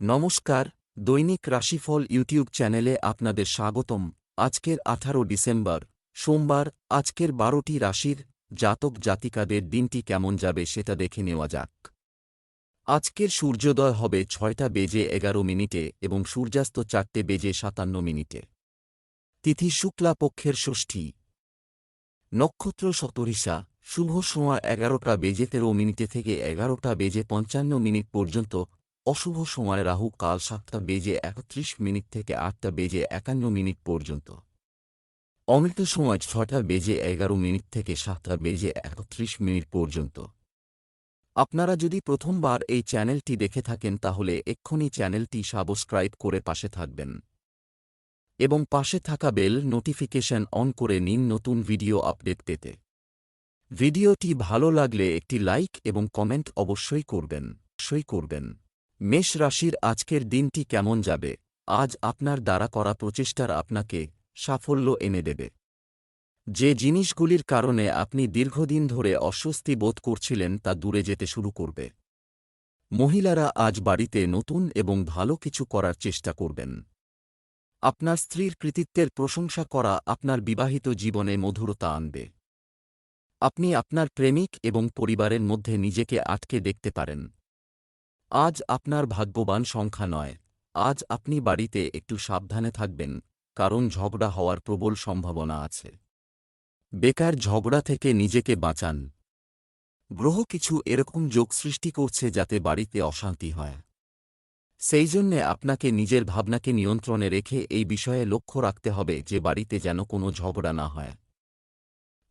নমস্কার, দৈনিক রাশিফল ইউটিউব চ্যানেলে আপনাদের স্বাগতম। আজকের আঠারো ডিসেম্বর, সোমবার, আজকের বারোটি রাশির জাতক জাতিকাদের দিনটি কেমন যাবে সেটা দেখে নেওয়া যাক। আজকের সূর্যোদয় হবে ছয়টা বেজে এগারো মিনিটে এবং সূর্যাস্ত চারটে বেজে সাতান্ন মিনিটে। তিথি শুক্লা পক্ষের ষষ্ঠী। নক্ষত্র শতরিষা শুভ সময় এগারোটা বেজে তেরো মিনিটে থেকে এগারোটা বেজে পঞ্চান্ন মিনিট পর্যন্ত অশুভ সময় রাহু কাল সাতটা বেজে একত্রিশ মিনিট থেকে আটটা বেজে একান্ন মিনিট পর্যন্ত। অমৃত সময় ছটা বেজে এগারো মিনিট থেকে সাতটা বেজে একত্রিশ মিনিট পর্যন্ত। আপনারা যদি প্রথমবার এই চ্যানেলটি দেখে থাকেন তাহলে এক্ষুনি চ্যানেলটি সাবস্ক্রাইব করে পাশে থাকবেন। এবং পাশে থাকা বেল নোটিফিকেশন অন করে নিন নতুন ভিডিও আপডেট পেতে। ভিডিওটি ভালো লাগলে একটি লাইক এবং কমেন্ট অবশ্যই করবেন অবশ্যই করবেন। মেষ রাশির আজকের দিনটি কেমন যাবে? আজ আপনার দ্বারা করা প্রচেষ্টার আপনাকে সাফল্য এনে দেবে। যে জিনিসগুলির কারণে আপনি দীর্ঘদিন ধরে অস্বস্তি বোধ করছিলেন তা দূরে যেতে শুরু করবে। মহিলারা আজ বাড়িতে নতুন এবং ভালো কিছু করার চেষ্টা করবেন। আপনার স্ত্রীর কৃতিত্বের প্রশংসা করা আপনার বিবাহিত জীবনে মধুরতা আনবে। আপনি আপনার প্রেমিক এবং পরিবারের মধ্যে নিজেকে আটকে দেখতে পারেন। আজ আপনার ভাগ্যবান সংখ্যা নয়। আজ আপনি বাড়িতে একটু সাবধানে থাকবেন, কারণ ঝগড়া হওয়ার প্রবল সম্ভাবনা আছে। বেকার ঝগড়া থেকে নিজেকে বাঁচান। গ্রহ কিছু এরকম যোগ সৃষ্টি করছে যাতে বাড়িতে অশান্তি হয়। সেই জন্যে আপনাকে নিজের ভাবনাকে নিয়ন্ত্রণে রেখে এই বিষয়ে লক্ষ্য রাখতে হবে যে বাড়িতে যেন কোনো ঝগড়া না হয়।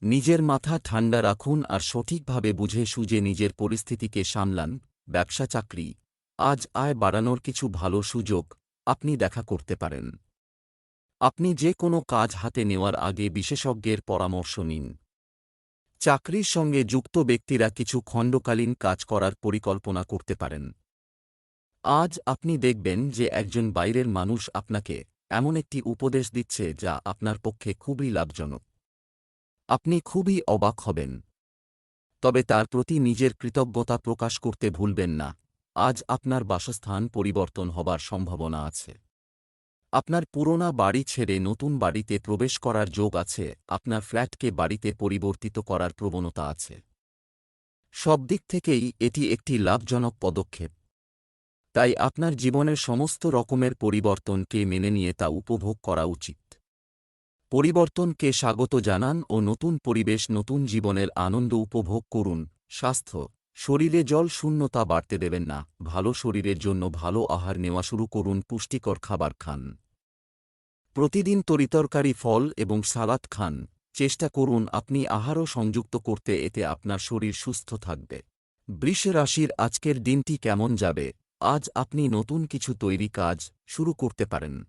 নিজের মাথা ঠান্ডা রাখুন আর সঠিকভাবে বুঝে সুঝে নিজের পরিস্থিতিকে সামলান। ব্যবসা চাকরি, আজ আয় বাড়ানোর কিছু ভালো সুযোগ আপনি দেখা করতে পারেন। আপনি যে কোনো কাজ হাতে নেওয়ার আগে বিশেষজ্ঞের পরামর্শ নিন। চাকরির সঙ্গে যুক্ত ব্যক্তিরা কিছু খণ্ডকালীন কাজ করার পরিকল্পনা করতে পারেন। আজ আপনি দেখবেন যে একজন বাইরের মানুষ আপনাকে এমন একটি উপদেশ দিচ্ছে যা আপনার পক্ষে খুবই লাভজনক। আপনি খুবই অবাক হবেন। তবে তার প্রতি নিজের কৃতজ্ঞতা প্রকাশ করতে ভুলবেন না। আজ আপনার বাসস্থান পরিবর্তন হবার সম্ভাবনা আছে। আপনার পুরোনা বাড়ি ছেড়ে নতুন বাড়িতে প্রবেশ করার যোগ আছে, আপনার ফ্ল্যাটকে বাড়িতে পরিবর্তিত করার প্রবণতা আছে। সব দিক থেকেই এটি একটি লাভজনক পদক্ষেপ। তাই আপনার জীবনের সমস্ত রকমের পরিবর্তনকে মেনে নিয়ে তা উপভোগ করা উচিত। পরিবর্তনকে স্বাগত জানান ও নতুন পরিবেশ, নতুন জীবনের আনন্দ উপভোগ করুন। স্বাস্থ্য। শরীরে জল শূন্যতা বাড়তে দেবেন না। ভালো শরীরের জন্য ভালো আহার নেওয়া শুরু করুন, পুষ্টিকর খাবার খান। প্রতিদিন তরিতরকারি ফল এবং সালাদ খান। চেষ্টা করুন আপনি আহারও সংযুক্ত করতে, এতে আপনার শরীর সুস্থ থাকবে। বৃষ রাশির আজকের দিনটি কেমন যাবে? আজ আপনি নতুন কিছু তৈরি কাজ শুরু করতে পারেন।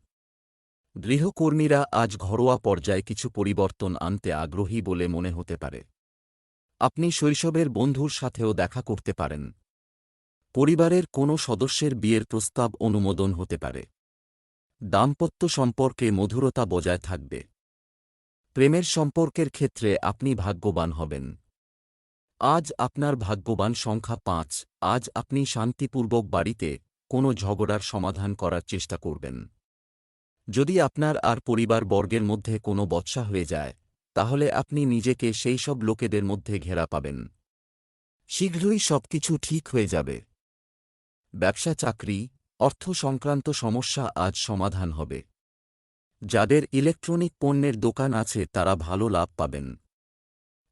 গৃহকর্মীরা আজ ঘরোয়া পর্যায়ে কিছু পরিবর্তন আনতে আগ্রহী বলে মনে হতে পারে। আপনি শৈশবের বন্ধুর সাথেও দেখা করতে পারেন। পরিবারের কোনো সদস্যের বিয়ের প্রস্তাব অনুমোদন হতে পারে। দাম্পত্য সম্পর্কে মধুরতা বজায় থাকবে। প্রেমের সম্পর্কের ক্ষেত্রে আপনি ভাগ্যবান হবেন। আজ আপনার ভাগ্যবান সংখ্যা পাঁচ, আজ আপনি শান্তিপূর্বক বাড়িতে কোনো ঝগড়ার সমাধান করার চেষ্টা করবেন। যদি আপনার আর পরিবার বর্গের মধ্যে কোনো বৎসা হয়ে যায়, তাহলে আপনি নিজেকে সেই সব লোকেদের মধ্যে ঘেরা পাবেন। শীঘ্রই সবকিছু ঠিক হয়ে যাবে। ব্যবসা চাকরি, অর্থ সংক্রান্ত সমস্যা আজ সমাধান হবে। যাদের ইলেকট্রনিক পণ্যের দোকান আছে, তারা ভালো লাভ পাবেন।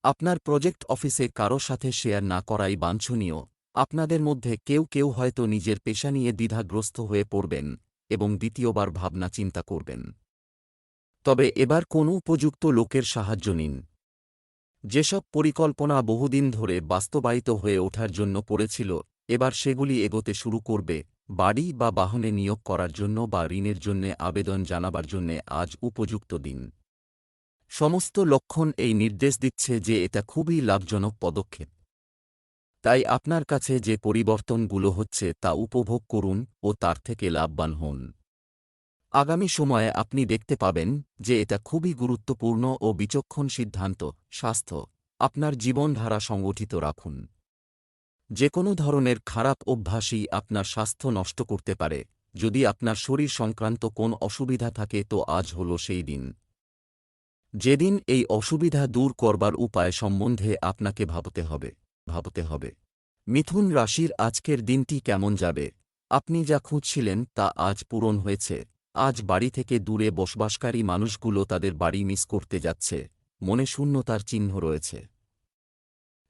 আপনার প্রজেক্ট অফিসে কারও সাথে শেয়ার না করাই বাঞ্ছনীয়। আপনাদের মধ্যে কেউ কেউ হয়তো নিজের পেশা নিয়ে দ্বিধাগ্রস্ত হয়ে পড়বেন। এবং দ্বিতীয়বার ভাবনা চিন্তা করবেন। তবে এবার কোনো উপযুক্ত লোকের সাহায্য নিন। যেসব পরিকল্পনা বহুদিন ধরে বাস্তবায়িত হয়ে ওঠার জন্য পড়েছিল, এবার সেগুলি এগোতে শুরু করবে, বাড়ি বা বাহনে নিয়োগ করার জন্য বা ঋণের জন্যে আবেদন জানাবার জন্যে আজ উপযুক্ত দিন। সমস্ত লক্ষণ এই নির্দেশ দিচ্ছে যে এটা খুবই লাভজনক পদক্ষেপ। তাই আপনার কাছে যে পরিবর্তনগুলো হচ্ছে তা উপভোগ করুন ও তার থেকে লাভবান হন। আগামী সময়ে আপনি দেখতে পাবেন যে এটা খুবই গুরুত্বপূর্ণ ও বিচক্ষণ সিদ্ধান্ত, স্বাস্থ্য, আপনার জীবনধারা সংগঠিত রাখুন। যে কোনো ধরনের খারাপ অভ্যাসই আপনার স্বাস্থ্য নষ্ট করতে পারে। যদি আপনার শরীর সংক্রান্ত কোন অসুবিধা থাকে তো আজ হল সেই দিন। যেদিন এই অসুবিধা দূর করবার উপায় সম্বন্ধে আপনাকে ভাবতে হবে। ভাবতে হবে। মিথুন রাশির আজকের দিনটি কেমন যাবে? আপনি যা খুঁজছিলেন তা আজ পূরণ হয়েছে। আজ বাড়ি থেকে দূরে বসবাসকারী মানুষগুলো তাদের বাড়ি মিস করতে যাচ্ছে। মনে শূন্যতার চিহ্ন রয়েছে।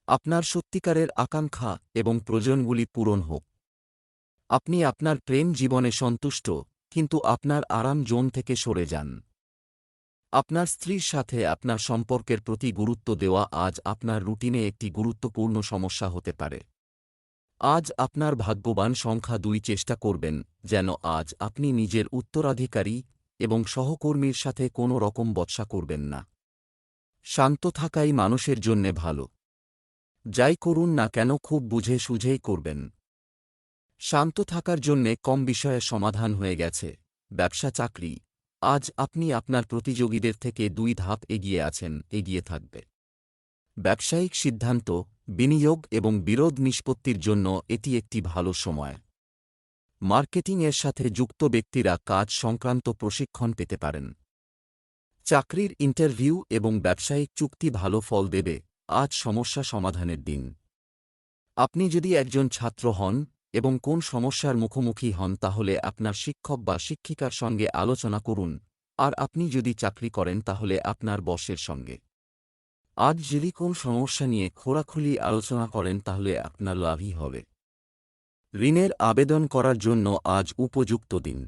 আপনার সত্যিকারের আকাঙ্ক্ষা এবং প্রয়োজনগুলি পূরণ হোক। আপনি আপনার প্রেম জীবনে সন্তুষ্ট, কিন্তু আপনার আরাম জোন থেকে সরে যান। আপনার স্ত্রীর সাথে আপনার সম্পর্কের প্রতি গুরুত্ব দেওয়া আজ আপনার রুটিনে একটি গুরুত্বপূর্ণ সমস্যা হতে পারে। আজ আপনার ভাগ্যবান সংখ্যা দুই চেষ্টা করবেন যেন আজ আপনি নিজের উত্তরাধিকারী এবং সহকর্মীর সাথে কোনো রকম বৎসা করবেন না। শান্ত থাকাই মানুষের জন্যে ভালো। যাই করুন না কেন খুব বুঝে সুঝেই করবেন। শান্ত থাকার জন্যে কম বিষয়ে সমাধান হয়ে গেছে। ব্যবসা চাকরি আজ আপনি আপনার প্রতিযোগীদের থেকে দুই ধাপ এগিয়ে আছেন, এগিয়ে থাকবে। ব্যবসায়িক সিদ্ধান্ত, বিনিয়োগ এবং বিরোধ নিষ্পত্তির জন্য এটি একটি ভালো সময়। মার্কেটিংয়ের সাথে যুক্ত ব্যক্তিরা কাজ সংক্রান্ত প্রশিক্ষণ পেতে পারেন। চাকরির ইন্টারভিউ এবং ব্যবসায়িক চুক্তি ভালো ফল দেবে, আজ সমস্যা সমাধানের দিন। আপনি যদি একজন ছাত্র হন এবং কোন সমস্যার মুখোমুখি হন তাহলে আপনার শিক্ষক বা শিক্ষিকার সঙ্গে আলোচনা করুন। আর আপনি যদি চাকরি করেন তাহলে আপনার বসের সঙ্গে। আজ যদি কোন সমস্যা নিয়ে খোরাখুলি আলোচনা করেন তাহলে আপনার লাভই হবে। ঋণের আবেদন করার জন্য আজ উপযুক্ত দিন।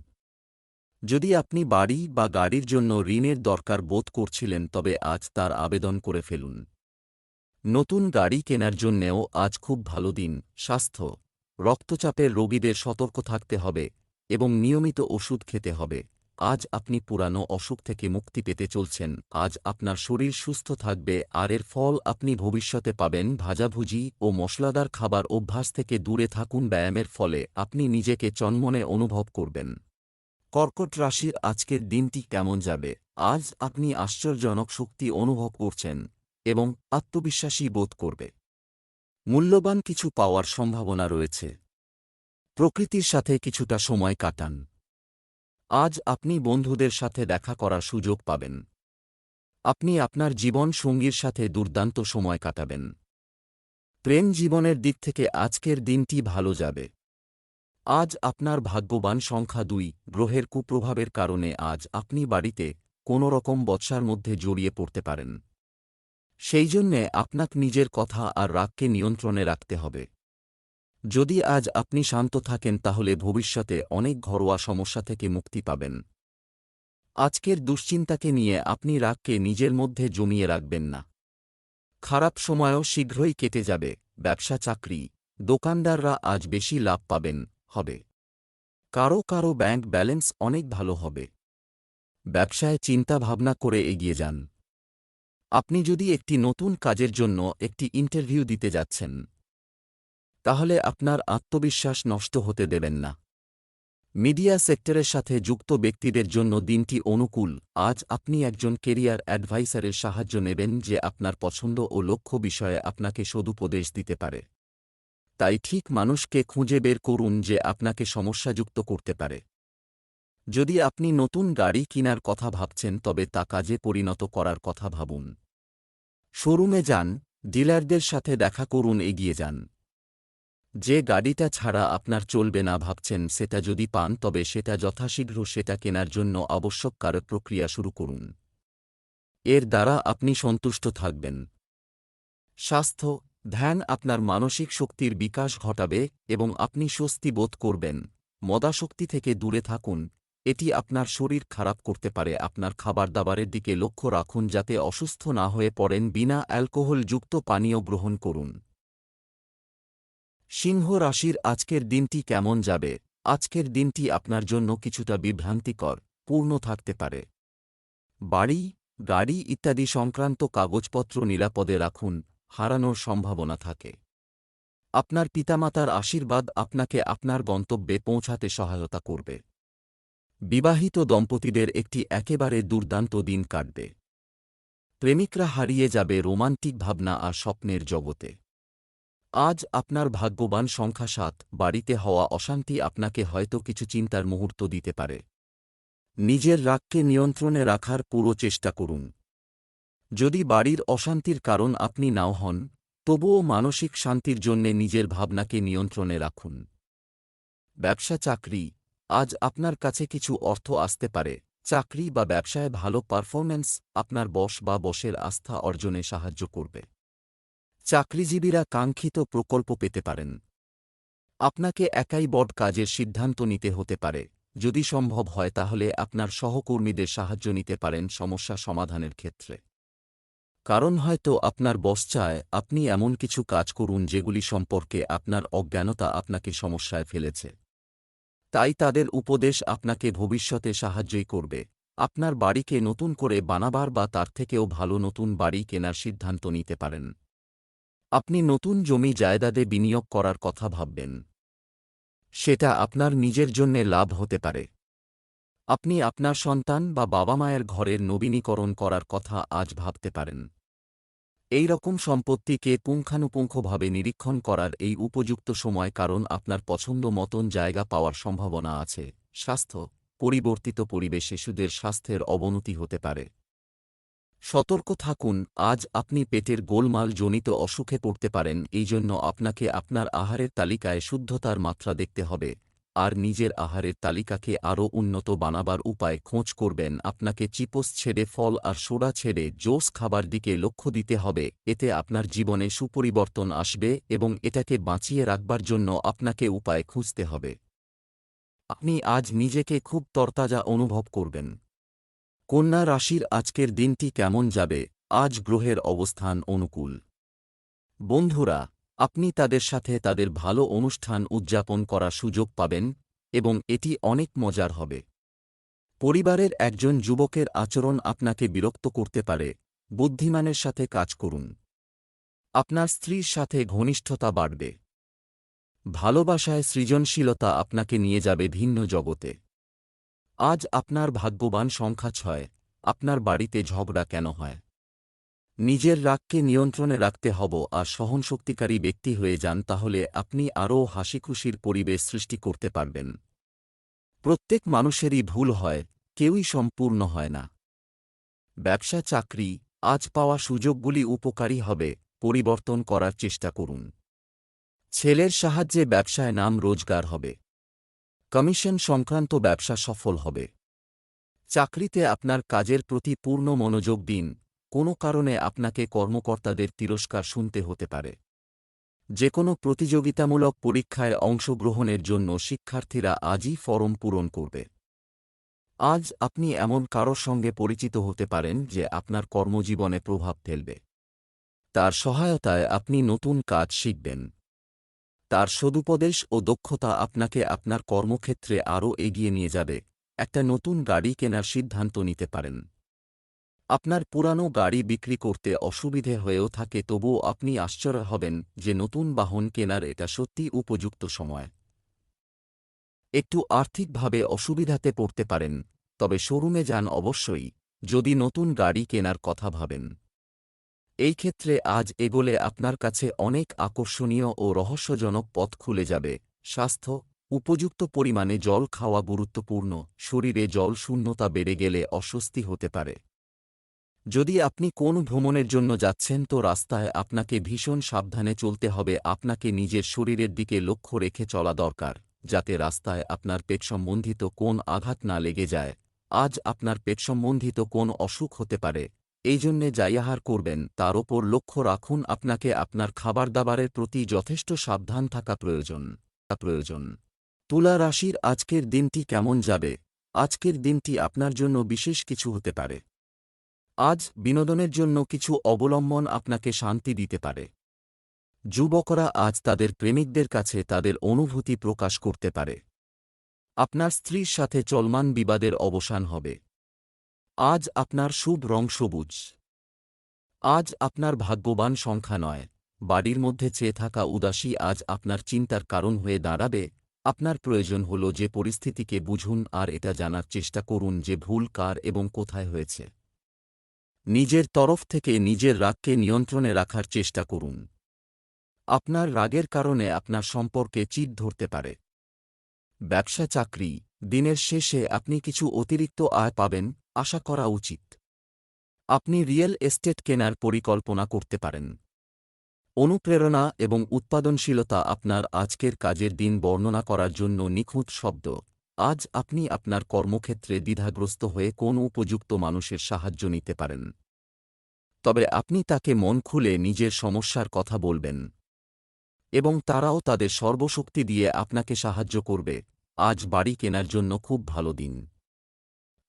যদি আপনি বাড়ি বা গাড়ির জন্য ঋণের দরকার বোধ করছিলেন তবে আজ তার আবেদন করে ফেলুন। নতুন গাড়ি কেনার জন্যেও আজ খুব ভালো দিন, স্বাস্থ্য। রক্তচাপের রোগীদের সতর্ক থাকতে হবে এবং নিয়মিত ওষুধ খেতে হবে। আজ আপনি পুরানো অসুখ থেকে মুক্তি পেতে চলছেন। আজ আপনার শরীর সুস্থ থাকবে। আর এর ফল আপনি ভবিষ্যতে পাবেন। ভাজাভুজি ও মশলাদার খাবার অভ্যাস থেকে দূরে থাকুন ব্যায়ামের ফলে আপনি নিজেকে চন্মনে অনুভব করবেন। কর্কট রাশির আজকের দিনটি কেমন যাবে? আজ আপনি আশ্চর্যজনক শক্তি অনুভব করছেন এবং আত্মবিশ্বাসী বোধ করবে। মূল্যবান কিছু পাওয়ার সম্ভাবনা রয়েছে। প্রকৃতির সাথে কিছুটা সময় কাটান। আজ আপনি বন্ধুদের সাথে দেখা করার সুযোগ পাবেন। আপনি আপনার জীবন সঙ্গীর সাথে দুর্দান্ত সময় কাটাবেন। প্রেম জীবনের দিক থেকে আজকের দিনটি ভালো যাবে। আজ আপনার ভাগ্যবান সংখ্যা দুই, গ্রহের কুপ্রভাবের কারণে আজ আপনি বাড়িতে কোনো রকম বৎসার মধ্যে জড়িয়ে পড়তে পারেন। সেই জন্যে আপনাক নিজের কথা আর রাগকে নিয়ন্ত্রণে রাখতে হবে। যদি আজ আপনি শান্ত থাকেন, তাহলে ভবিষ্যতে অনেক ঘরোয়া সমস্যা থেকে মুক্তি পাবেন। আজকের দুশ্চিন্তাকে নিয়ে আপনি রাগকে নিজের মধ্যে জমিয়ে রাখবেন না। খারাপ সময়ও শীঘ্রই কেটে যাবে, ব্যবসা, চাকরি, দোকানদাররা আজ বেশি লাভ পাবেন, হবে। কারও কারও ব্যাংক ব্যালেন্স অনেক ভালো হবে। ব্যবসায় চিন্তা ভাবনা করে এগিয়ে যান। আপনি যদি একটি নতুন কাজের জন্য একটি ইন্টারভিউ দিতে যাচ্ছেন, তাহলে আপনার আত্মবিশ্বাস নষ্ট হতে দেবেন না। মিডিয়া সেক্টরের সাথে যুক্ত ব্যক্তিদের জন্য দিনটি অনুকূল। আজ আপনি একজন কেরিয়ার অ্যাডভাইসারের সাহায্য নেবেন যে আপনার পছন্দ ও লক্ষ্য বিষয়ে আপনাকে সদুপদেশ দিতে পারে। তাই ঠিক মানুষকে খুঁজে বের করুন যে আপনাকে সমস্যাযুক্ত করতে পারে। যদি আপনি নতুন গাড়ি কিনার কথা ভাবছেন, তবে তা কাজে পরিণত করার কথা ভাবুন। শোরুমে যান, ডিলারদের সাথে দেখা করুন, এগিয়ে যান। যে গাড়িটা ছাড়া আপনার চলবে না ভাবছেন, সেটা যদি পান, তবে সেটা যথাশীঘ্র সেটা কেনার জন্য আবশ্যক কারক প্রক্রিয়া শুরু করুন। এর দ্বারা আপনি সন্তুষ্ট থাকবেন। স্বাস্থ্য, ধ্যান আপনার মানসিক শক্তির বিকাশ ঘটাবে এবং আপনি স্বস্তি বোধ করবেন। মদাশক্তি থেকে দূরে থাকুন। এটি আপনার শরীর খারাপ করতে পারে। আপনার খাবার দাবারের দিকে লক্ষ্য রাখুন যাতে অসুস্থ না হয়ে পড়েন বিনা অ্যালকোহলযুক্ত পানীয় গ্রহণ করুন। সিংহ রাশির আজকের দিনটি কেমন যাবে? আজকের দিনটি আপনার জন্য কিছুটা বিভ্রান্তিকর, পূর্ণ থাকতে পারে। বাড়ি, গাড়ি ইত্যাদি সংক্রান্ত কাগজপত্র নিরাপদে রাখুন, হারানোর সম্ভাবনা থাকে। আপনার পিতামাতার আশীর্বাদ আপনাকে আপনার গন্তব্যে পৌঁছাতে সহায়তা করবে। বিবাহিত দম্পতিদের একটি একেবারে দুর্দান্ত দিন কাটবে। প্রেমিকরা হারিয়ে যাবে রোমান্টিক ভাবনা আর স্বপ্নের জগতে। আজ আপনার ভাগ্যবান সংখ্যা সাত, বাড়িতে হওয়া অশান্তি আপনাকে হয়তো কিছু চিন্তার মুহূর্ত দিতে পারে। নিজের রাগকে নিয়ন্ত্রণে রাখার পুরো চেষ্টা করুন। যদি বাড়ির অশান্তির কারণ আপনি নাও হন, তবুও মানসিক শান্তির জন্যে নিজের ভাবনাকে নিয়ন্ত্রণে রাখুন। ব্যবসা চাকরি আজ আপনার কাছে কিছু অর্থ আসতে পারে। চাকরি বা ব্যবসায় ভালো পারফরম্যান্স আপনার বস বা বসের আস্থা অর্জনে সাহায্য করবে। চাকরিজীবীরা কাঙ্ক্ষিত প্রকল্প পেতে পারেন। আপনাকে একাই বড কাজের সিদ্ধান্ত নিতে হতে পারে। যদি সম্ভব হয় তাহলে আপনার সহকর্মীদের সাহায্য নিতে পারেন সমস্যা সমাধানের ক্ষেত্রে। কারণ হয়তো আপনার বস চায়, আপনি এমন কিছু কাজ করুন যেগুলি সম্পর্কে আপনার অজ্ঞানতা আপনাকে সমস্যায় ফেলেছে। তাই তাদের উপদেশ আপনাকে ভবিষ্যতে সাহায্যই করবে। আপনার বাড়িকে নতুন করে বানাবার বা তার থেকেও ভালো নতুন বাড়ি কেনার সিদ্ধান্ত নিতে পারেন। আপনি নতুন জমি জায়দাদে বিনিয়োগ করার কথা ভাববেন। সেটা আপনার নিজের জন্যে লাভ হতে পারে। আপনি আপনার সন্তান বা বাবা মায়ের ঘরের নবীনীকরণ করার কথা আজ ভাবতে পারেন। এই রকম সম্পত্তিকে পুঙ্খানুপুঙ্খভাবে নিরীক্ষণ করার এই উপযুক্ত সময় কারণ আপনার পছন্দ মতন জায়গা পাওয়ার সম্ভাবনা আছে। স্বাস্থ্য, পরিবর্তিত পরিবেশ শিশুদের স্বাস্থ্যের অবনতি হতে পারে। সতর্ক থাকুন, আজ আপনি পেটের গোলমাল জনিত অসুখে পড়তে পারেন এই জন্য আপনাকে আপনার আহারের তালিকায় শুদ্ধতার মাত্রা দেখতে হবে। আর নিজের আহারের তালিকাকে আরও উন্নত বানাবার উপায় খোঁজ করবেন আপনাকে চিপোস ছেড়ে ফল আর সোডা ছেড়ে জোস খাবার দিকে লক্ষ্য দিতে হবে, এতে আপনার জীবনে সুপরিবর্তন আসবে এবং এটাকে বাঁচিয়ে রাখবার জন্য আপনাকে উপায় খুঁজতে হবে। আপনি আজ নিজেকে খুব তরতাজা অনুভব করবেন। কন্যা রাশির আজকের দিনটি কেমন যাবে? আজ গ্রহের অবস্থান অনুকূল। বন্ধুরা আপনি তাদের সাথে তাদের ভালো অনুষ্ঠান উদযাপন করার সুযোগ পাবেন, এবং এটি অনেক মজার হবে। পরিবারের একজন যুবকের আচরণ আপনাকে বিরক্ত করতে পারে, বুদ্ধিমানের সাথে কাজ করুন। আপনার স্ত্রীর সাথে ঘনিষ্ঠতা বাড়বে। ভালোবাসায় সৃজনশীলতা আপনাকে নিয়ে যাবে ভিন্ন জগতে। আজ আপনার ভাগ্যবান সংখ্যা ছয়, আপনার বাড়িতে ঝগড়া কেন হয়? নিজের রাগকে নিয়ন্ত্রণে রাখতে হব আর সহনশক্তিকারী ব্যক্তি হয়ে যান তাহলে আপনি আরও হাসিখুশির পরিবেশ সৃষ্টি করতে পারবেন। প্রত্যেক মানুষেরই ভুল হয়, কেউই সম্পূর্ণ হয় না। ব্যবসা চাকরি, আজ পাওয়া সুযোগগুলি উপকারী হবে, পরিবর্তন করার চেষ্টা করুন। ছেলের সাহায্যে ব্যবসায় নাম রোজগার হবে। কমিশন সংক্রান্ত ব্যবসা সফল হবে। চাকরিতে আপনার কাজের প্রতি পূর্ণ মনোযোগ দিন কোনো কারণে আপনাকে কর্মকর্তাদের তিরস্কার শুনতে হতে পারে। যে কোনো প্রতিযোগিতামূলক পরীক্ষায় অংশগ্রহণের জন্য শিক্ষার্থীরা আজই ফরম পূরণ করবে। আজ আপনি এমন কারোর সঙ্গে পরিচিত হতে পারেন যে আপনার কর্মজীবনে প্রভাব ফেলবে। তার সহায়তায় আপনি নতুন কাজ শিখবেন। তার সদুপদেশ ও দক্ষতা আপনাকে আপনার কর্মক্ষেত্রে আরও এগিয়ে নিয়ে যাবে। একটা নতুন গাড়ি কেনার সিদ্ধান্ত নিতে পারেন। আপনার পুরানো গাড়ি বিক্রি করতে অসুবিধে হয়েও থাকে তবুও আপনি আশ্চর্য হবেন যে নতুন বাহন কেনার এটা সত্যি উপযুক্ত সময়। একটু আর্থিকভাবে অসুবিধাতে পড়তে পারেন, তবে শোরুমে যান অবশ্যই, যদি নতুন গাড়ি কেনার কথা ভাবেন। এই ক্ষেত্রে আজ এগোলে আপনার কাছে অনেক আকর্ষণীয় ও রহস্যজনক পথ খুলে যাবে, স্বাস্থ্য, উপযুক্ত পরিমাণে জল খাওয়া গুরুত্বপূর্ণ, শরীরে জল শূন্যতা বেড়ে গেলে অস্বস্তি হতে পারে। যদি আপনি কোন ভ্রমণের জন্য যাচ্ছেন, তো রাস্তায় আপনাকে ভীষণ সাবধানে চলতে হবে। আপনাকে নিজের শরীরের দিকে লক্ষ্য রেখে চলা দরকার, যাতে রাস্তায় আপনার পেট সম্বন্ধিত কোন আঘাত না লেগে যায়। আজ আপনার পেট সম্বন্ধিত কোন অসুখ হতে পারে, এই জন্যে যাই আহার করবেন। তার ওপর লক্ষ্য রাখুন, আপনাকে আপনার খাবার দাবারের প্রতি যথেষ্ট সাবধান থাকা প্রয়োজন প্রয়োজন। তুলা রাশির আজকের দিনটি কেমন যাবে? আজকের দিনটি আপনার জন্য বিশেষ কিছু হতে পারে। আজ বিনোদনের জন্য কিছু অবলম্বন আপনাকে শান্তি দিতে পারে। যুবকরা আজ তাদের প্রেমিকদের কাছে তাদের অনুভূতি প্রকাশ করতে পারে। আপনার স্ত্রীর সাথে চলমান বিবাদের অবসান হবে। আজ আপনার শুভ রং সবুজ। আজ আপনার ভাগ্যবান সংখ্যা নয়। বাড়ির মধ্যে চেয়ে থাকা উদাসী আজ আপনার চিন্তার কারণ হয়ে দাঁড়াবে। আপনার প্রয়োজন হল যে পরিস্থিতিকে বুঝুন আর এটা জানার চেষ্টা করুন যে ভুল কার এবং কোথায় হয়েছে। নিজের তরফ থেকে নিজের রাগকে নিয়ন্ত্রণে রাখার চেষ্টা করুন। আপনার রাগের কারণে আপনার সম্পর্কে চিট ধরতে পারে। ব্যবসা চাকরি, দিনের শেষে আপনি কিছু অতিরিক্ত আয় পাবেন, আশা করা উচিত। আপনি রিয়েল এস্টেট কেনার পরিকল্পনা করতে পারেন। অনুপ্রেরণা এবং উৎপাদনশীলতা আপনার আজকের কাজের দিন বর্ণনা করার জন্য নিখুঁত শব্দ। আজ আপনি আপনার কর্মক্ষেত্রে দ্বিধাগ্রস্ত হয়ে কোন উপযুক্ত মানুষের সাহায্য নিতে পারেন। তবে আপনি তাকে মন খুলে নিজের সমস্যার কথা বলবেন। এবং তারাও তাদের সর্বশক্তি দিয়ে আপনাকে সাহায্য করবে। আজ বাড়ি কেনার জন্য খুব ভালো দিন।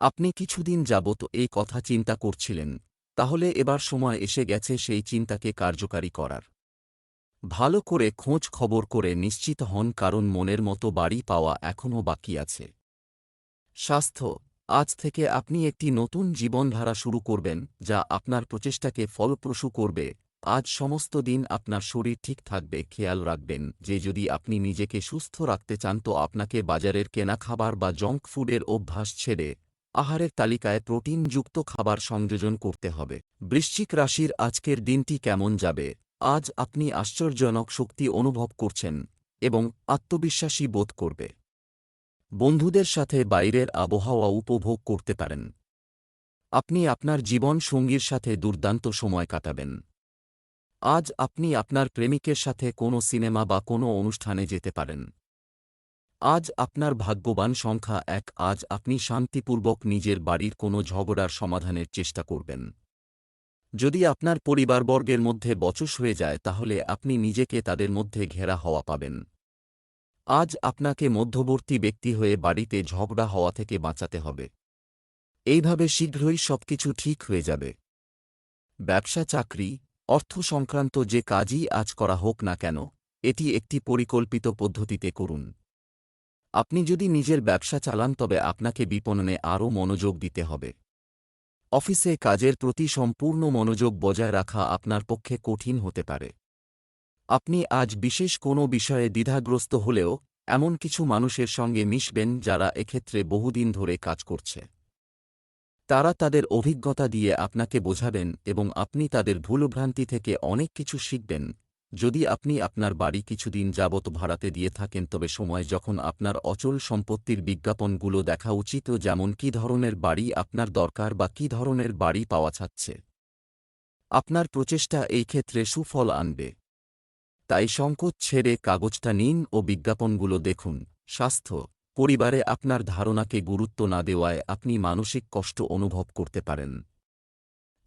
আপনি কিছুদিন যাবত এই কথা চিন্তা করছিলেন। তাহলে এবার সময় এসে গেছে সেই চিন্তাকে কার্যকারী করার। ভালো করে খোঁজ খবর করে নিশ্চিত হন কারণ মনের মতো বাড়ি পাওয়া এখনও বাকি আছে। স্বাস্থ্য, আজ থেকে আপনি একটি নতুন জীবনধারা শুরু করবেন, যা আপনার প্রচেষ্টাকে ফলপ্রসূ করবে। আজ সমস্ত দিন আপনার শরীর ঠিক থাকবে, খেয়াল রাখবেন, যে যদি আপনি নিজেকে সুস্থ রাখতে চান তো আপনাকে বাজারের কেনা খাবার বা জঙ্ক ফুডের অভ্যাস ছেড়ে আহারের তালিকায় প্রোটিনযুক্ত খাবার সংযোজন করতে হবে। বৃশ্চিক রাশির আজকের দিনটি কেমন যাবে? আজ আপনি আশ্চর্যজনক শক্তি অনুভব করছেন এবং আত্মবিশ্বাসী বোধ করবে। বন্ধুদের সাথে বাইরের আবহাওয়া উপভোগ করতে পারেন। আপনি আপনার জীবন সঙ্গীর সাথে দুর্দান্ত সময় কাটাবেন। আজ আপনি আপনার প্রেমিকের সাথে কোনো সিনেমা বা কোনো অনুষ্ঠানে যেতে পারেন। আজ আপনার ভাগ্যবান সংখ্যা এক, আজ আপনি শান্তিপূর্বক নিজের বাড়ির কোনো ঝগড়ার সমাধানের চেষ্টা করবেন। যদি আপনার পরিবারবর্গের মধ্যে বচস হয়ে যায়, তাহলে আপনি নিজেকে তাদের মধ্যে ঘেরা হওয়া পাবেন। আজ আপনাকে মধ্যবর্তী ব্যক্তি হয়ে বাড়িতে ঝগড়া হওয়া থেকে বাঁচাতে হবে। এইভাবে শীঘ্রই সবকিছু ঠিক হয়ে যাবে। ব্যবসা, চাকরি, অর্থ সংক্রান্ত যে কাজই আজ করা হোক না কেন, এটি একটি পরিকল্পিত পদ্ধতিতে করুন। আপনি যদি নিজের ব্যবসা চালান, তবে আপনাকে বিপণনে আরও মনোযোগ দিতে হবে। অফিসে কাজের প্রতি সম্পূর্ণ মনোযোগ বজায় রাখা আপনার পক্ষে কঠিন হতে পারে। আপনি আজ বিশেষ কোনো বিষয়ে দ্বিধাগ্রস্ত হলেও এমন কিছু মানুষের সঙ্গে মিশবেন যারা এক্ষেত্রে বহুদিন ধরে কাজ করছে। তারা তাদের অভিজ্ঞতা দিয়ে আপনাকে বোঝাবেন এবং আপনি তাদের ভুলভ্রান্তি থেকে অনেক কিছু শিখবেন। যদি আপনি আপনার বাড়ি কিছুদিন যাবত ভাড়াতে দিয়ে থাকেন, তবে সময় যখন আপনার অচল সম্পত্তির বিজ্ঞাপনগুলো দেখা উচিত, যেমন কী ধরনের বাড়ি আপনার দরকার বা কী ধরনের বাড়ি পাওয়া যাচ্ছে। আপনার প্রচেষ্টা এই ক্ষেত্রে সুফল আনবে। তাই সংকোচ ছেড়ে কাগজটা নিন ও বিজ্ঞাপনগুলো দেখুন। স্বাস্থ্য, পরিবারে আপনার ধারণাকে গুরুত্ব না দেওয়ায় আপনি মানসিক কষ্ট অনুভব করতে পারেন।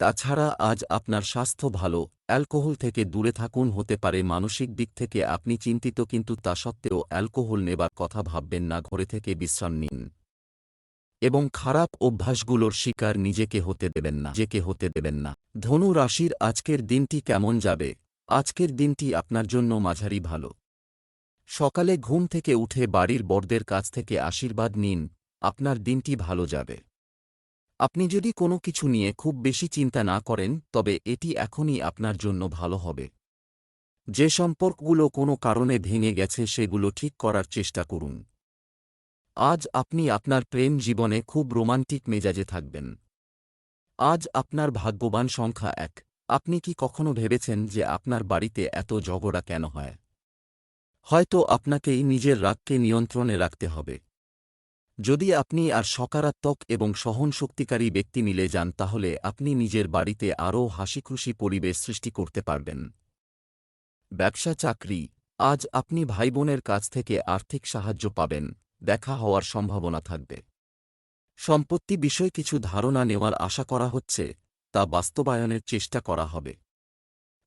তাছাড়া আজ আপনার স্বাস্থ্য ভালো, অ্যালকোহল থেকে দূরে থাকুন হতে পারে মানসিক দিক থেকে আপনি চিন্তিত কিন্তু তা সত্ত্বেও অ্যালকোহল নেবার কথা ভাববেন না, ঘরে থেকে বিশ্রাম নিন। এবং খারাপ অভ্যাসগুলোর শিকার নিজেকে হতে দেবেন না যেকে হতে দেবেন না। ধনু রাশির আজকের দিনটি কেমন যাবে? আজকের দিনটি আপনার জন্য মাঝারি ভালো। সকালে ঘুম থেকে উঠে বাড়ির বড়দের কাছ থেকে আশীর্বাদ নিন, আপনার দিনটি ভালো যাবে। আপনি যদি কোনো কিছু নিয়ে খুব বেশি চিন্তা না করেন, তবে এটি এখনই আপনার জন্য ভালো হবে। যে সম্পর্কগুলো কোনো কারণে ভেঙে গেছে, সেগুলো ঠিক করার চেষ্টা করুন। আজ আপনি আপনার প্রেম জীবনে খুব রোমান্টিক মেজাজে থাকবেন। আজ আপনার ভাগ্যবান সংখ্যা এক। আপনি কি কখনো ভেবেছেন যে আপনার বাড়িতে এত ঝগড়া কেন হয়? হয়তো আপনাকেই নিজের রাগকে নিয়ন্ত্রণে রাখতে হবে। যদি আপনি আর সকারাত্মক এবং সহনশক্তিকারী ব্যক্তি মিলে যান, তাহলে আপনি নিজের বাড়িতে আরও হাসিখুশি পরিবেশ সৃষ্টি করতে পারবেন। ব্যবসা চাকরি। আজ আপনি ভাইবোনের কাছ থেকে আর্থিক সাহায্য পাবেন। দেখা হওয়ার সম্ভাবনা থাকবে। সম্পত্তি বিষয়ে কিছু ধারণা নেওয়ার আশা করা হচ্ছে, তা বাস্তবায়নের চেষ্টা করা হবে।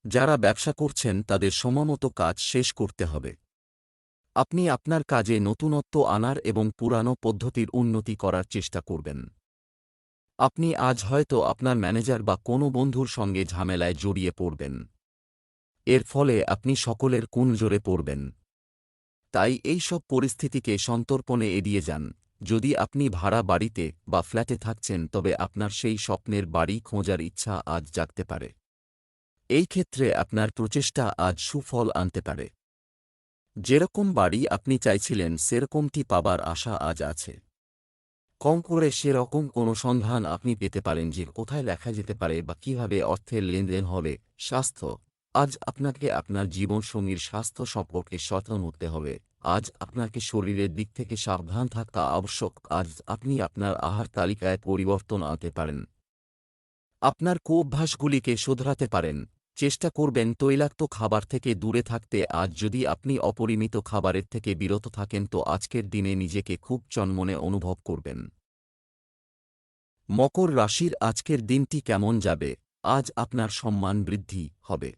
যারা ব্যবসা করছেন, তাদের সময়মতো কাজ শেষ করতে হবে। আপনি আপনার কাজে নতুনত্ব আনার এবং পুরানো পদ্ধতির উন্নতি করার চেষ্টা করবেন। আপনি আজ হয়তো আপনার ম্যানেজার বা কোনো বন্ধুর সঙ্গে ঝামেলায় জড়িয়ে পড়বেন। এর ফলে আপনি সকলের কোন জোরে পড়বেন। তাই এই সব পরিস্থিতিকে সন্তর্পণে এড়িয়ে যান। যদি আপনি ভাড়া বাড়িতে বা ফ্ল্যাটে থাকছেন, তবে আপনার সেই স্বপ্নের বাড়ি খোঁজার ইচ্ছা আজ জাগতে পারে। এই ক্ষেত্রে আপনার প্রচেষ্টা আজ সুফল আনতে পারে। যেরকম বাড়ি আপনি চাইছিলেন, সেরকমটি পাবার আশা আজ আছে। কম করে সেরকম কোনো সন্ধান আপনি পেতে পারেন যে কোথায় লেখা যেতে পারে বা কীভাবে অর্থের লেনদেন হবে। স্বাস্থ্য। আজ আপনাকে আপনার জীবনসঙ্গীর স্বাস্থ্য সম্পর্কে সচেতন হতে হবে। আজ আপনাকে শরীরের দিক থেকে সাবধান থাকা আবশ্যক। আজ আপনি আপনার আহার তালিকায় পরিবর্তন আনতে পারেন। আপনার কোঅভ্যাসগুলিকে শোধরাতে পারেন। চেষ্টা করবেন তৈলাক্ত খাবার থেকে দূরে থাকতে। আজ যদি আপনি অপরিমিত খাবারের থেকে বিরত থাকেন, তো আজকের দিনে নিজেকে খুব চনমনে অনুভব করবেন। মকর রাশির আজকের দিনটি কেমন যাবে? আজ আপনার সম্মান বৃদ্ধি হবে।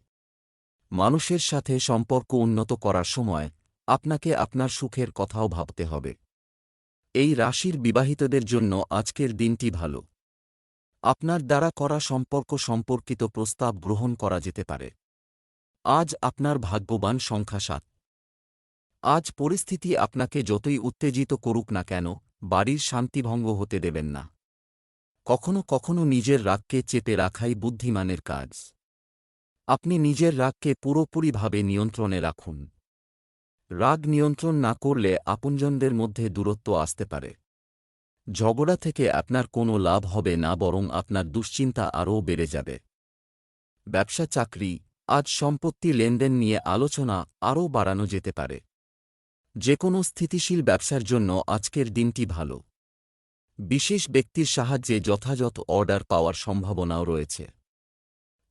মানুষের সাথে সম্পর্ক উন্নত করার সময় আপনাকে আপনার সুখের কথাও ভাবতে হবে। এই রাশির বিবাহিতদের জন্য আজকের দিনটি ভালো। আপনার দ্বারা করা সম্পর্ক সম্পর্কিত প্রস্তাব গ্রহণ করা যেতে পারে। আজ আপনার ভাগ্যবান সংখ্যা সাত। আজ পরিস্থিতি আপনাকে যতই উত্তেজিত করুক না কেন, বাড়ির শান্তিভঙ্গ হতে দেবেন না। কখনো কখনো নিজের রাগকে চেপে রাখাই বুদ্ধিমানের কাজ। আপনি নিজের রাগকে পুরোপুরিভাবে নিয়ন্ত্রণে রাখুন। রাগ নিয়ন্ত্রণ না করলে আপনজনদের মধ্যে দূরত্ব আসতে পারে। ঝগড়া থেকে আপনার কোনো লাভ হবে না, বরং আপনার দুশ্চিন্তা আরও বেড়ে যাবে। ব্যবসা, চাকরি, আজ সম্পত্তি লেনদেন নিয়ে আলোচনা আরও বাড়ানো যেতে পারে। যে কোনো স্থিতিশীল ব্যবসার জন্য আজকের দিনটি ভালো। বিশেষ ব্যক্তির সাহায্যে যথাযথ অর্ডার পাওয়ার সম্ভাবনাও রয়েছে।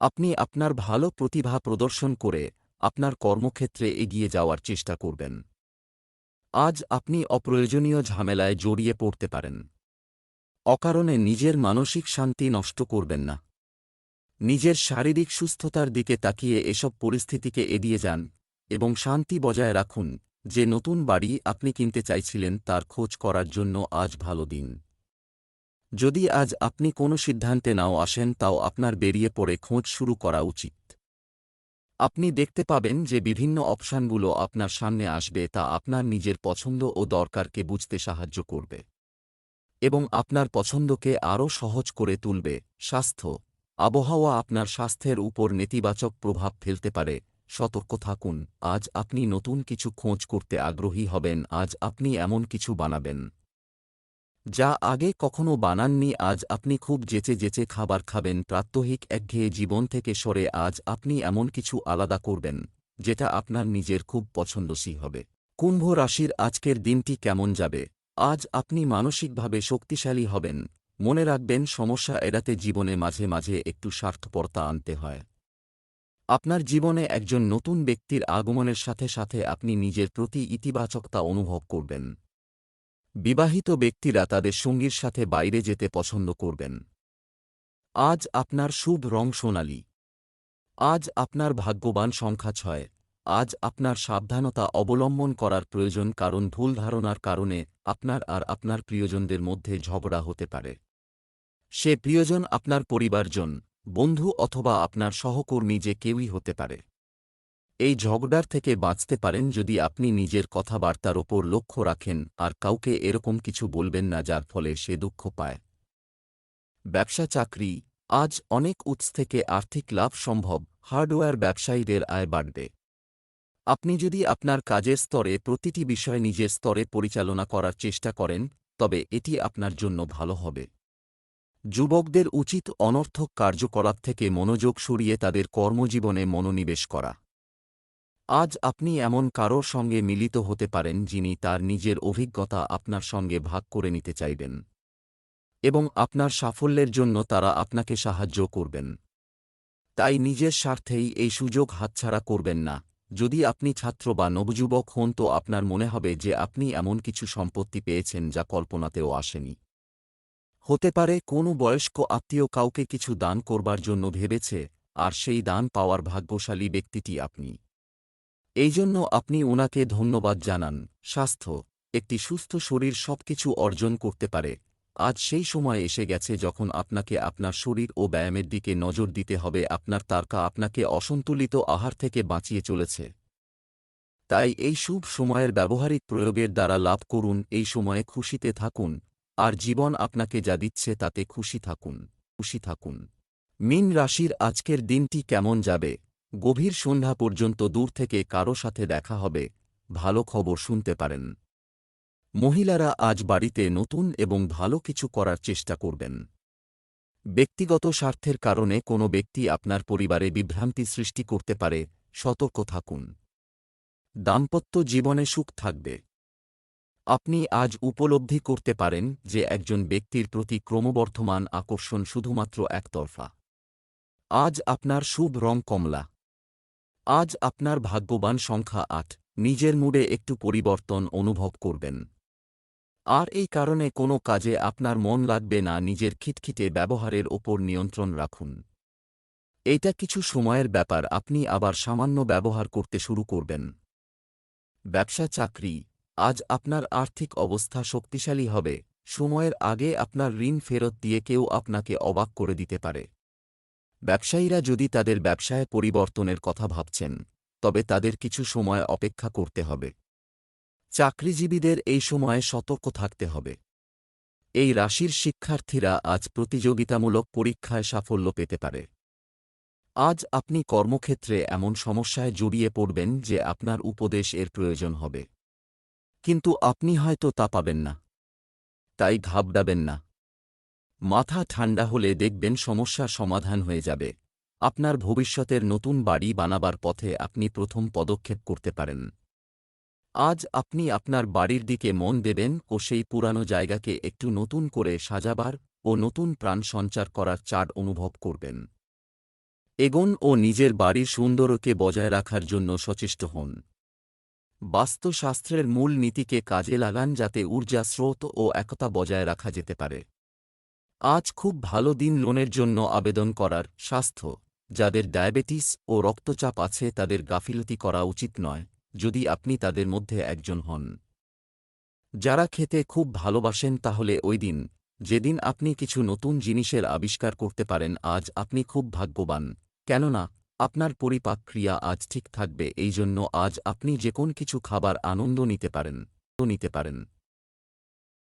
আপনি আপনার ভালো প্রতিভা প্রদর্শন করে আপনার কর্মক্ষেত্রে এগিয়ে যাওয়ার চেষ্টা করবেন। আজ আপনি অপ্রয়োজনীয় ঝামেলায় জড়িয়ে পড়তে পারেন। অকারণে নিজের মানসিক শান্তি নষ্ট করবেন না। নিজের শারীরিক সুস্থতার দিকে তাকিয়ে এসব পরিস্থিতিকে এড়িয়ে যান এবং শান্তি বজায় রাখুন যে নতুন বাড়ি আপনি কিনতে চাইছিলেন তার খোঁজ করার জন্য আজ ভালো দিন। যদি আজ আপনি কোনো সিদ্ধান্তে নাও আসেন তাও আপনার বেরিয়ে পড়ে খোঁজ শুরু করা উচিত। আপনি দেখতে পাবেন যে বিভিন্ন অপশানগুলো আপনার সামনে আসবে তা আপনার নিজের পছন্দ ও দরকারকে বুঝতে সাহায্য করবে এবং আপনার পছন্দকে আরও সহজ করে তুলবে। স্বাস্থ্য। আবহাওয়া আপনার স্বাস্থ্যের উপর নেতিবাচক প্রভাব ফেলতে পারে। সতর্ক থাকুন। আজ আপনি নতুন কিছু খোঁজ করতে আগ্রহী হবেন। আজ আপনি এমন কিছু বানাবেন। যা আগে কখনো বানাননি, আজ আপনি খুব যেচে যেচে খাবার খাবেন, প্রাত্যহিক একঘেয়ে জীবন থেকে সরে আজ আপনি এমন কিছু আলাদা করবেন, যেটা আপনার নিজের খুব পছন্দসী হবে। কুম্ভ রাশির আজকের দিনটি কেমন যাবে? আজ আপনি মানসিকভাবে শক্তিশালী হবেন, মনে রাখবেন সমস্যা এড়াতে জীবনে মাঝে মাঝে একটু স্বার্থপরতা আনতে হয়। আপনার জীবনে একজন নতুন ব্যক্তির আগমনের সাথে সাথে আপনি নিজের প্রতি ইতিবাচকতা অনুভব করবেন। বিবাহিত ব্যক্তিরা তাদের সঙ্গীর সাথে বাইরে যেতে পছন্দ করবেন। আজ আপনার শুভ রং সোনালি। আজ আপনার ভাগ্যবান সংখ্যা ছয়। আজ আপনার সাবধানতা অবলম্বন করার প্রয়োজন কারণ ভুল ধারণার কারণে আপনার আর আপনার প্রিয়জনদের মধ্যে ঝগড়া হতে পারে। সে প্রিয়জন আপনার পরিবারজন, বন্ধু অথবা আপনার সহকর্মী যে কেউই হতে পারে। এই ঝগড়ার থেকে বাঁচতে পারেন যদি আপনি নিজের কথাবার্তার ওপর লক্ষ্য রাখেন, আর কাউকে এরকম কিছু বলবেন না যার ফলে সে দুঃখ পায়। ব্যবসা চাকরি, আজ অনেক উৎস থেকে আর্থিক লাভ সম্ভব, হার্ডওয়্যার ব্যবসায়ীদের আয় বাড়বে। আপনি যদি আপনার কাজের স্তরে প্রতিটি বিষয় নিজের স্তরে পরিচালনা করার চেষ্টা করেন, তবে এটি আপনার জন্য ভালো হবে। যুবকদের উচিত অনর্থক কার্যকলাপ থেকে মনোযোগ সরিয়ে তাদের কর্মজীবনে মনোনিবেশ করা। আজ আপনি এমন কারোর সঙ্গে মিলিত হতে পারেন যিনি তার নিজের অভিজ্ঞতা আপনার সঙ্গে ভাগ করে নিতে চাইবেন এবং আপনার সাফল্যের জন্য তারা আপনাকে সাহায্য করবেন। তাই নিজের স্বার্থেই এই সুযোগ হাতছাড়া করবেন না। যদি আপনি ছাত্র বা নবযুবক হন তো আপনার মনে হবে যে আপনি এমন কিছু সম্পত্তি পেয়েছেন যা কল্পনাতেও আসেনি। হতে পারে কোনো বয়স্ক আত্মীয় কাউকে কিছু দান করবার জন্য ভেবেছে, আর সেই দান পাওয়ার ভাগ্যশালী ব্যক্তিটি আপনি। এই জন্য আপনি ওনাকে ধন্যবাদ জানান। স্বাস্থ্য, একটি সুস্থ শরীর সবকিছু অর্জন করতে পারে। আজ সেই সময় এসে গেছে যখন আপনাকে আপনার শরীর ও ব্যায়ামের দিকে নজর দিতে হবে, আপনার তারকা আপনাকে অসন্তুলিত আহার থেকে বাঁচিয়ে চলেছে। তাই এই শুভ সময়ের ব্যবহারিক প্রয়োগের দ্বারা লাভ করুন, এই সময়ে খুশিতে থাকুন। আর জীবন আপনাকে যা দিচ্ছে তাতে খুশি থাকুন খুশি থাকুন। মিন রাশির আজকের দিনটি কেমন যাবে? গভীর সন্ধ্যা পর্যন্ত দূর থেকে কারও সাথে দেখা হবে, ভালো খবর শুনতে পারেন। মহিলারা আজ বাড়িতে নতুন এবং ভালো কিছু করার চেষ্টা করবেন। ব্যক্তিগত স্বার্থের কারণে কোনো ব্যক্তি আপনার পরিবারে বিভ্রান্তি সৃষ্টি করতে পারে, সতর্ক থাকুন। দাম্পত্য জীবনে সুখ থাকবে। আপনি আজ উপলব্ধি করতে পারেন যে একজন ব্যক্তির প্রতি ক্রমবর্ধমান আকর্ষণ শুধুমাত্র একতরফা। আজ আপনার শুভ রং কমলা। আজ আপনার ভাগ্যবান সংখ্যা আট, নিজের মুডে একটু পরিবর্তন অনুভব করবেন। আর এই কারণে কোনো কাজে আপনার মন লাগবে না নিজের খিটখিটে ব্যবহারের ওপর নিয়ন্ত্রণ রাখুন। এটা কিছু সময়ের ব্যাপার, আপনি আবার সামান্য ব্যবহার করতে শুরু করবেন। ব্যবসা চাকরি, আজ আপনার আর্থিক অবস্থা শক্তিশালী হবে, সময়ের আগে আপনার ঋণ ফেরত দিয়ে কেউ আপনাকে অবাক করে দিতে পারে। ব্যবসায়ীরা যদি তাদের ব্যবসায় পরিবর্তনের কথা ভাবছেন, তবে তাদের কিছু সময় অপেক্ষা করতে হবে। চাকরিজীবীদের এই সময়ে সতর্ক থাকতে হবে। এই রাশির শিক্ষার্থীরা আজ প্রতিযোগিতামূলক পরীক্ষায় সাফল্য পেতে পারে। আজ আপনি কর্মক্ষেত্রে এমন সমস্যায় জড়িয়ে পড়বেন যে আপনার উপদেশ এর প্রয়োজন হবে। কিন্তু আপনি হয়তো তা পাবেন না। তাই ঘাবড়াবেন না। মাথা ঠান্ডা হলে দেখবেন সমস্যা সমাধান হয়ে যাবে। আপনার ভবিষ্যতের নতুন বাড়ি বানাবার পথে আপনি প্রথম পদক্ষেপ করতে পারেন। আজ আপনি আপনার বাড়ির দিকে মন দেবেন ও সেই পুরানো জায়গাকে একটু নতুন করে সাজাবার ও নতুন প্রাণ সঞ্চার করার চার অনুভব করবেন। এগোন ও নিজের বাড়ির সৌন্দর্যকে বজায় রাখার জন্য সচেষ্ট হন। বাস্তুশাস্ত্রের মূল নীতিকে কাজে লাগান যাতে ঊর্জা স্রোত ও একতা বজায় রাখা যেতে পারে। আজ খুব ভালো দিন লোনের জন্য আবেদন করার স্বাস্থ্য। যাদের ডায়াবেটিস ও রক্তচাপ আছে তাদের গাফিলতি করা উচিত নয়, যদি আপনি তাদের মধ্যে একজন হন। যারা খেতে খুব ভালোবাসেন তাহলে ওই দিন, যেদিন আপনি কিছু নতুন জিনিসের আবিষ্কার করতে পারেন আজ আপনি খুব ভাগ্যবান। কেননা, আপনার পরিপাক ক্রিয়া আজ ঠিক থাকবে এই জন্য আজ আপনি যে কোন কিছু খাবার আনন্দ নিতে পারেন নিতে পারেন।